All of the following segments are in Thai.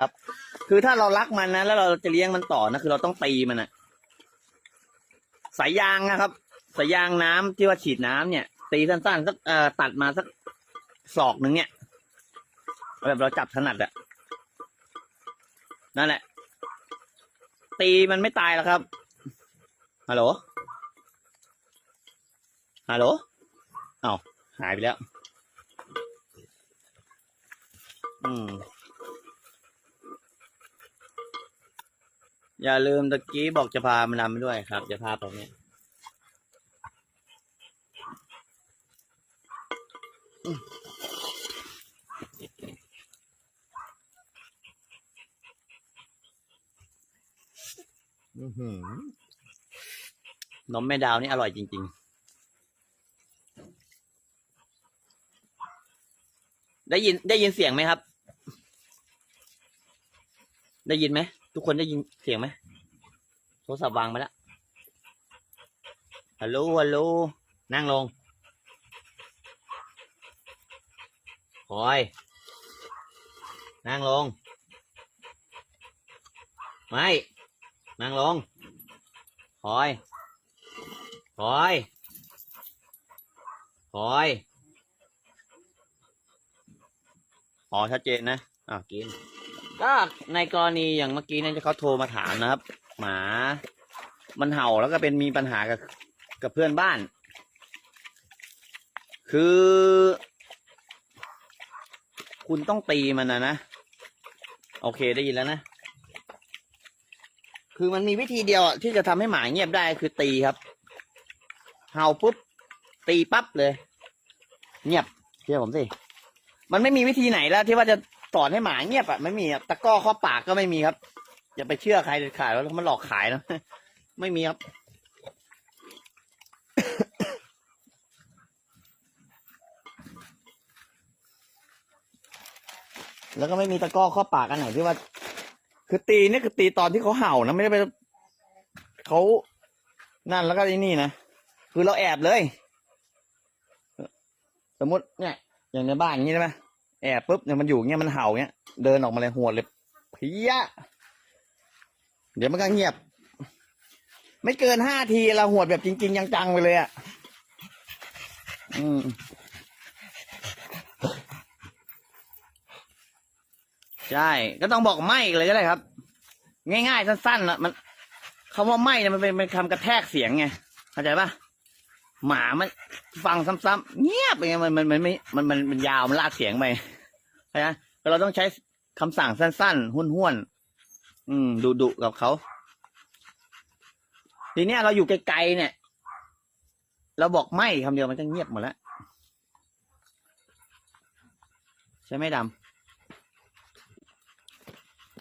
ครับ คือถ้าเรารักมันนะแล้วเราจะเลี้ยงมันต่อนะคือเราต้องตีมันอะสายยางนะครับ สายยางน้ำที่ว่าฉีดน้ำเนี่ย ตีสั้นๆสักเอ่อตัดมาสักศอกหนึ่งเนี่ยแบบเราจับถนัดอะนั่นแหละ ตีมันไม่ตายแล้วครับฮัลโหลฮัลโหลเอ้าหายไปแล้ว อืม อย่าลืมตะกี้บอกจะพามันนำไปด้วยครับ จะพาไปเนี่ยอืมอื้อหือนมแม่ดาวนี่อร่อยจริง ๆ ได้ยินได้ยินเสียงไหมครับ ได้ยินไหม ทุกคนได้ยินเสียงไหมโทรศัพท์วางไปแล้วฮัลโหลฮัลโหลนั่งลงคอย นั่งลง ไม่ นั่งลงคอยคอยคอยอ๋อชัดเจนนะ อะกิน ก็ในกรณีอย่างเมื่อกี้เนี่ยที่เขาโทรมาถามนะครับ หมา มันเห่าแล้วก็เป็นมีปัญหากับกับเพื่อนบ้าน คือ คุณต้องตีมันนะนะ โอเคได้ยินแล้วนะ คือมันมีวิธีเดียวที่จะทำให้หมาเงียบได้คือตีครับ เห่าปุ๊บ ตีปั๊บเลย เงียบเชื่อผมสิ มันไม่มีวิธีไหนแล้วที่ว่าจะ สอนให้หมาเงียบอะไม่มีครับตะก้อข้อปากก็ไม่มีครับ อย่าไปเชื่อใครเด็ดขาดแล้วมันหลอกขายนะไม่มีครับแล้วก็ไม่มีตะก้อข้อปากอันไหนที่ว่า คือตีนี่คือตีตอนที่เขาเห่านะไม่ได้ไปเขานั่นแล้วก็ไอ้นี่นะคือเราแอบเลย สมมติเนี่ย อย่างในบ้านอย่างนี้ใช่ไหม แอบปุ๊บเนี่ยมันอยู่เงี้ยมันเห่าเงี้ย เดินออกมาเลยหัวเลยเพี้ย เดี๋ยวมันก็เงียบ ไม่เกินห้าทีเราหัวแบบจริง ๆ จังๆไปเลยอะอืมใช่ ก็ต้องบอกไม่เลยก็ได้ครับ ง่ายๆ สั้นๆนะมันคำว่าไม่เนี่ยมันเป็นเป็นคำกระแทกเสียงไงเข้าใจปะ หมามันฟังซ้ำๆเงียบอย่างมันมันมันไม่มันมันมันยาวมันลากเสียงไปใช่ไหมเราต้องใช้คำสั่งสั้นๆห้วนๆอืมดุดุกับเขาทีเนี้ยเราอยู่ไกลๆเนี่ย เราบอกไม่คำเดียวมันจะเงียบหมดแล้วใช่ไหมดำ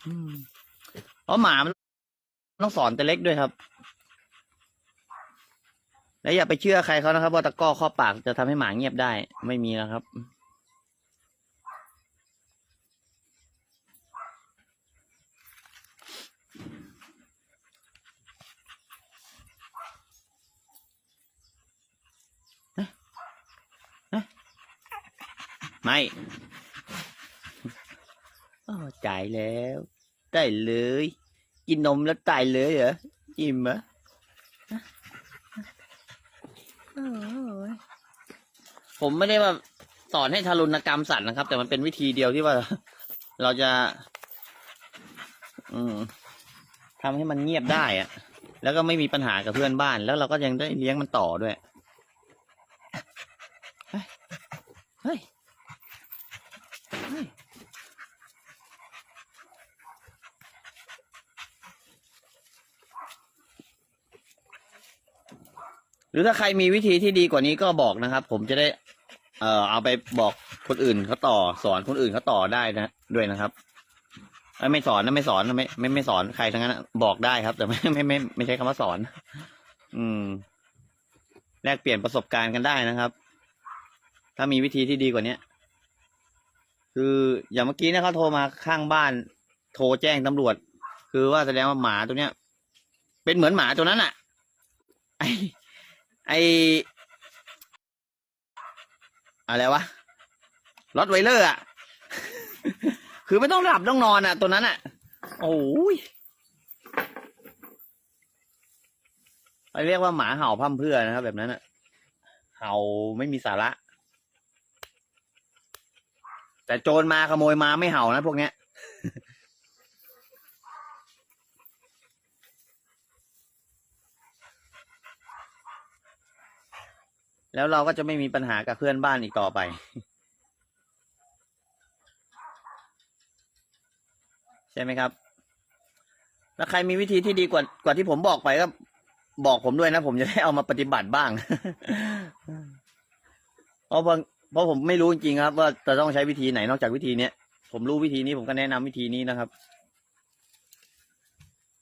อืมเพราะหมามันต้องสอนแต่เล็กด้วยครับ แล้วอย่าไปเชื่อใครเขานะครับ ว่าตะก้อข้อปากจะทำให้หมาเงียบได้ ไม่มีแล้วครับ ไม่โอ้จ่ายแล้ว ได้เลย กินนมแล้วตายเลยเหรออิ่มเหรอโอ้ย ผมไม่ได้ว่าสอนให้ทารุณกรรมสัตว์นะครับ แต่มันเป็นวิธีเดียวที่ว่า เราจะ อืมทำให้มันเงียบได้อะแล้วก็ไม่มีปัญหากับเพื่อนบ้าน แล้วเราก็ยังได้เลี้ยงมันต่อด้วยเฮ้ยหรือถ้าใครมีวิธีที่ดีกว่านี้ก็บอกนะครับ ผมจะได้ เอ่อเอาไปบอกคนอื่นเขาต่อสอนคนอื่นเขาต่อได้นะด้วยนะครับไม่สอนนะไม่สอนไม่ไม่ไม่สอนใครทั้งนั้นนะบอกได้ครับ แต่ไม่ไม่ไม่ไม่ใช่คำว่าสอน อืม แลกเปลี่ยนประสบการณ์กันได้นะครับ ถ้ามีวิธีที่ดีกว่าเนี้ยคืออย่างเมื่อกี้เนี่ยเขาโทรมาข้างบ้าน โทรแจ้งตำรวจ คือว่าแสดงว่าหมาตัวเนี้ย เป็นเหมือนหมาตัวนั้นอะ ไอไอ อะไรวะรถไวเลอร์อะ คือไม่ต้องหลับต้องนอนอะ ตัวนั้นอะ โอ้ยเขาเรียกว่าหมาเห่าพร่ำเพรื่อนะครับ แบบนั้นอะ เห่าไม่มีสาระ แต่โจรมาขโมยมาไม่เห่านะพวกเนี้ย แล้วเราก็จะไม่มีปัญหากับเพื่อนบ้านอีกต่อไป ใช่ไหมครับ แล้วใครมีวิธีที่ดีกว่ากว่าที่ผมบอกไปก็บอกผมด้วยนะ ผมจะได้เอามาปฏิบัติบ้าง เพราะบางเพราะผมไม่รู้จริงๆครับ ว่าจะต้องใช้วิธีไหนนอกจากวิธีเนี้ยผมรู้วิธีนี้ผมก็แนะนำวิธีนี้นะครับ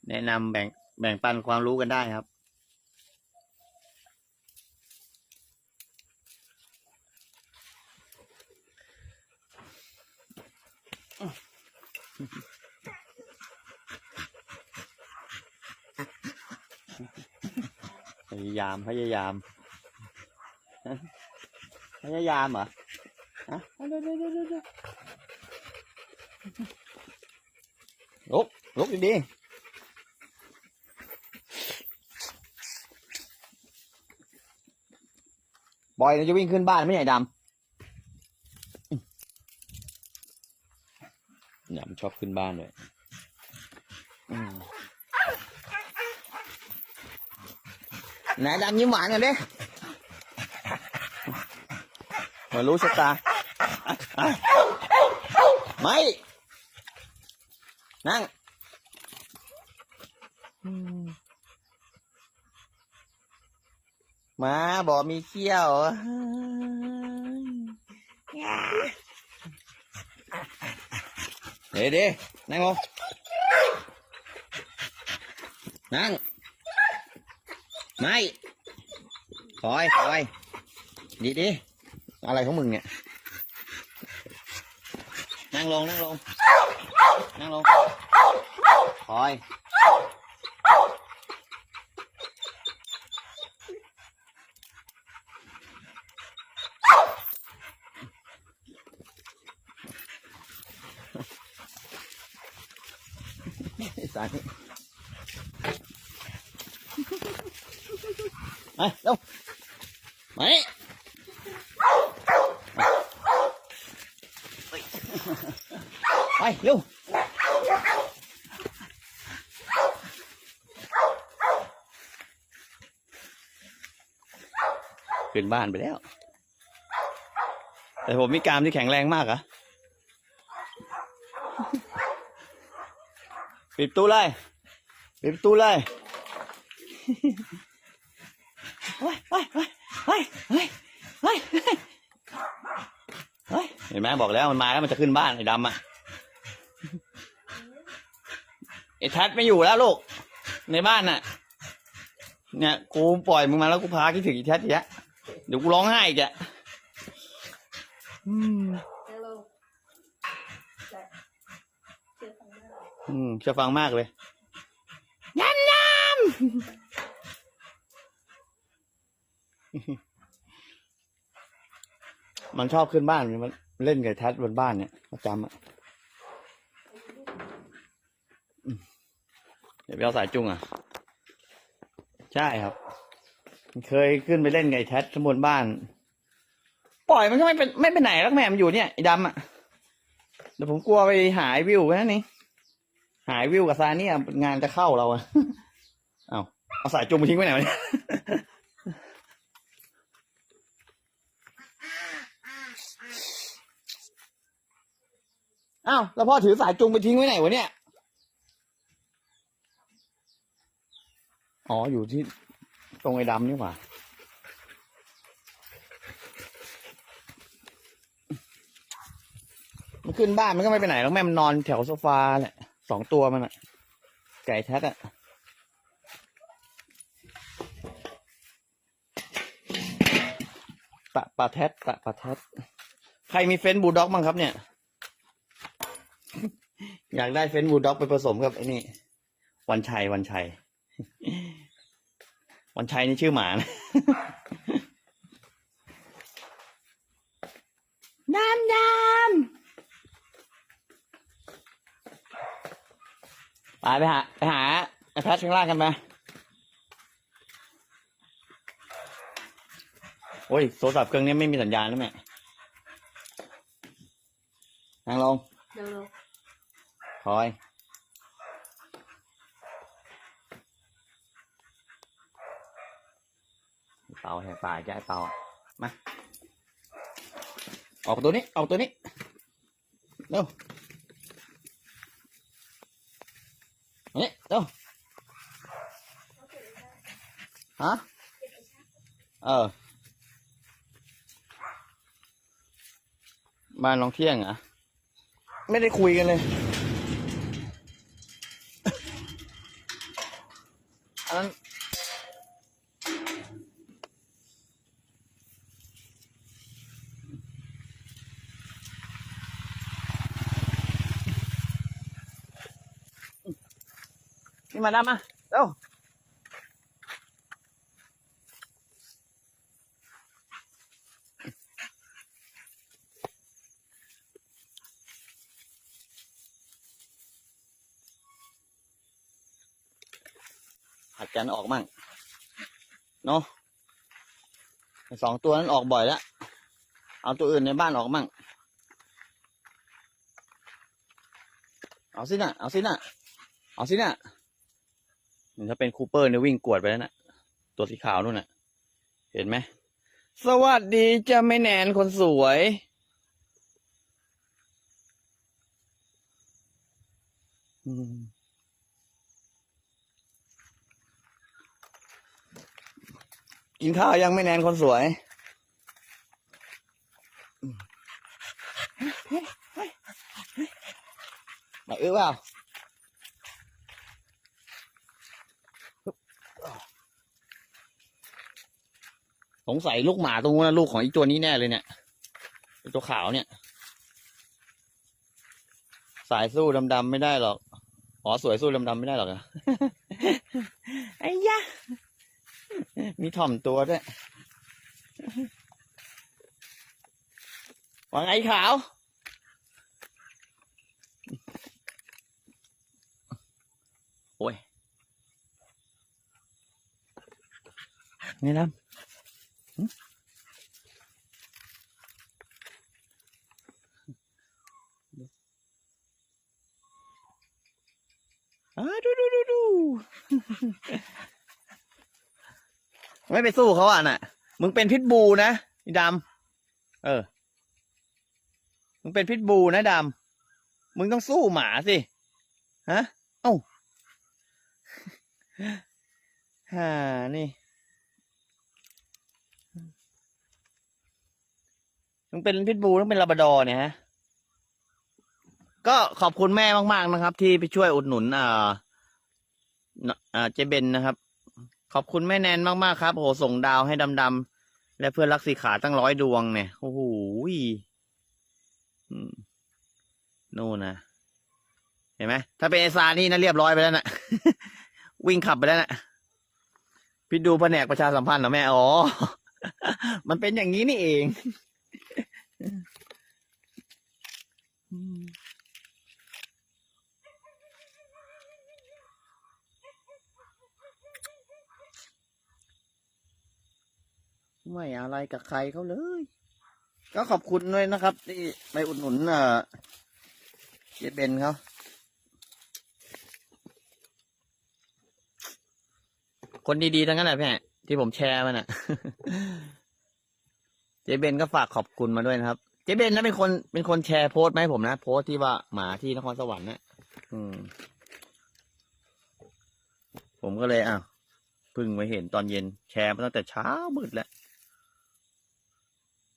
แนะนำแบ่งแบ่งปันความรู้กันได้ครับ พยายามพยายาม พยายามเหรอฮะเดี๋ยวเดี๋ยลุกลุกดีๆบอยเราจะวิ่งขึ้นบ้านไม่ใหญ่ดำดำ ชอบขึ้นบ้านเลยไหนดำยิ้มหวานกันดิมารู้ชะตา ไม่ นั่งมาบอกมีเขี้ยว เดี๋ยวดินั่งลงนั่ง ไม่ถอยถอยดีดิอะไรของมึงเนี่ย นั่งลง นั่งลง นั่งลงถอย ไอ้สายไปเร็วไปไปเร็วขึ้นบ้านไปแล้ว แต่ผมมีกรามที่แข็งแรงมากอะ ปิดประตู้เลยปิดประตูเลยเฮ้ยเฮ้ยเฮ้ยเฮ้ยเฮ้ยเฮ้ยเฮ้ยเห็นไหมบอกแล้วมันมาแล้วมันจะขึ้นบ้านไอ้ดำอะไอ้ทัดไม่อยู่แล้วลูกในบ้านน่ะ เนี่ยกูปล่อยมึงมาแล้วกูพาคิดถึงไอ้ทัดอีกแล้วเดี๋ยวกูร้องไห้อีกอะอืม อืมจะฟังมากเลยยำยำมันชอบขึ้นบ้าน มันเล่นกับแทัดบนบ้านเนี่ยประจำอะอืมเดี๋ยวไปเอาสายจุงอะ ใช่ครับมันเคยขึ้นไปเล่นกับไอ้แท็ดข้างบนบ้าน ปล่อยมันก็ไม่เป็นไม่ไปไหนแล้วแม่มันอยู่เนี่ยไอ้ดำอะเดี๋ยวผมกลัวไปหายวิวแค่นั้นเอง หายวิวกับซาเนี่ยงานจะเข้าเราอะเอาเอาสายจุงไปทิ้งไว้ไหนวะเนี่ยอ้าวแล้วพ่อถือสายจุงไปทิ้งไว้ไหนวะเนี่ย อ๋ออยู่ที่ตรงไอ้ดำนี่หว่า มันขึ้นบ้านมันก็ไม่ไปไหนแล้วแม่มันนอนแถวโซฟาแหละ องตัวมันอะไก่แท้อะปะปะแท็ดปะปะแท็ดใครมีเฟนบูลด็อกบ้างครับเนี่ย อยากได้เฟนบูลด็อกไปผสมกับไอ้นี่ วันชัยวันชัย วันชัยนี่ชื่อหมานะดำดำ ไปไปหาไปหาไอ้แพทข้างล่างกันไปโอ้ยโทรศัพท์เครื่องนี้ไม่มีสัญญาณแล้วแม่นั่งลงเร็วเร็วคอย เป่าแหกปากจะไอ้เป่าอะมา ออกประตัวนี้ ออกประตัวนี้ เร็วมา นี่เร็วฮะเออบ้านลองเที่ยงอะ ไม่ได้คุยกันเลย มาดามาเร็วหัดกันออกมั่งเนาะสองตัวนั้นออกบ่อยแล้ว เอาตัวอื่นในบ้านออกมั่ง เอาสินะเอาสินะเอาสินะ ถ้าเป็นคูเปอร์เนี่ยวิ่งกวดไปแล้วนะตัวสีขาวนู่นน่ะ เห็นไหม สวัสดีจะไม่แนนคนสวย กินข้าวยังไม่แนนคนสวย มาอื้อเปล่า สงสัยลูกหมาตรงนู้นนะลูกของอีตัวนี้แน่เลยเนี่ยไอ้ตัวขาวเนี่ย สายสู้ดำๆไม่ได้หรอกอ๋อสวยสู้ดำๆไม่ได้หรอกอะไอ้ยะมีถ่อมตัวด้วยว่าไงขาวโอ้ยนี่นะหึ อ่าดูดูดูดู ไม่ไปสู้เขาอะน่ะ มึงเป็นพิษบูนะดำเออ มึงเป็นพิษบูนะดำมึงต้องสู้หมาสิ ฮะ เอ้าฮ่านี่ มึงเป็นพิทบูต้องเป็นลาบาดอร์เนี่ยฮะ ก็ขอบคุณแม่มากๆนะครับ ที่ไปช่วยอุดหนุนอ่าน่ะอ่าเจเบนนะครับ ขอบคุณแม่แนนมากๆครับโอ้โหส่งดาวให้ดำๆและเพื่อนรักสีขาตั้งร้อยดวงเนี่ยโอ้โหอืมนู่นนะเห็นไหมถ้าเป็นไอซานี่นะเรียบร้อยไปแล้วนะวิ่งขับไปแล้วนะพี่ดูแผนกประชาสัมพันธ์เหรอแม่อ๋อ มันเป็นอย่างนี้นี่เอง ไม่อะไรกับใครเขาเลย ก็ขอบคุณด้วยนะครับ ที่ไปอุดหนุนเอ่อเจเบนเขาคนดีๆทั้งนั้นแหละพี่ที่ผมแชร์มันอะ เจเบนก็ฝากขอบคุณมาด้วยนะครับ เจเบนนะเป็นคนเป็นคนแชร์โพสต์มาให้ผมนะโพสต์ที่ว่าหมาที่นครสวรรค์นะอืม ผมก็เลยอ้าวพิ่งมาเห็นตอนเย็นแชร์มาตั้งแต่เช้ามืดแล้ว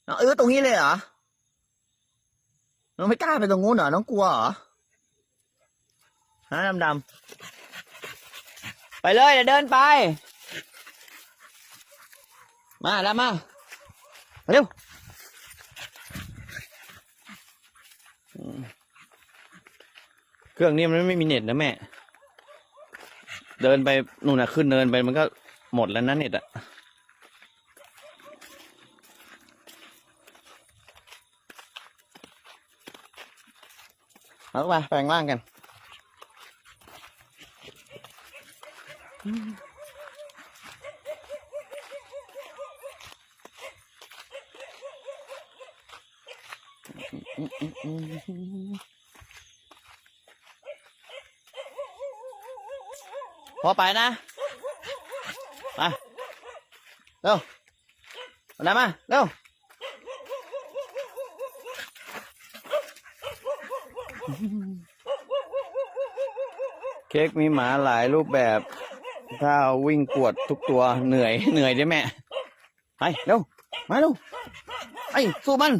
เอาเออตรงนี้เลยเหรอ น้องไม่กล้าไปตรงนู้นเหรอ น้องกลัวเหรอฮะดำดำไปเลยเดี๋ยวเดินไป มาแล้วมาเร็วเครื่องนี้มันไม่มีเน็ตนะแม่ เดินไปนู่นนะขึ้นเนินไปมันก็หมดแล้วนะเน็ตอะ เอาไปแปลงร่างกัน พอไปนะมา เค้กมีหมาหลายรูปแบบ ถ้าวิ่งกวดทุกตัวเหนื่อยเหนื่อยใช่ไหมไปเร็วมาเร็วไอ้สู้มัน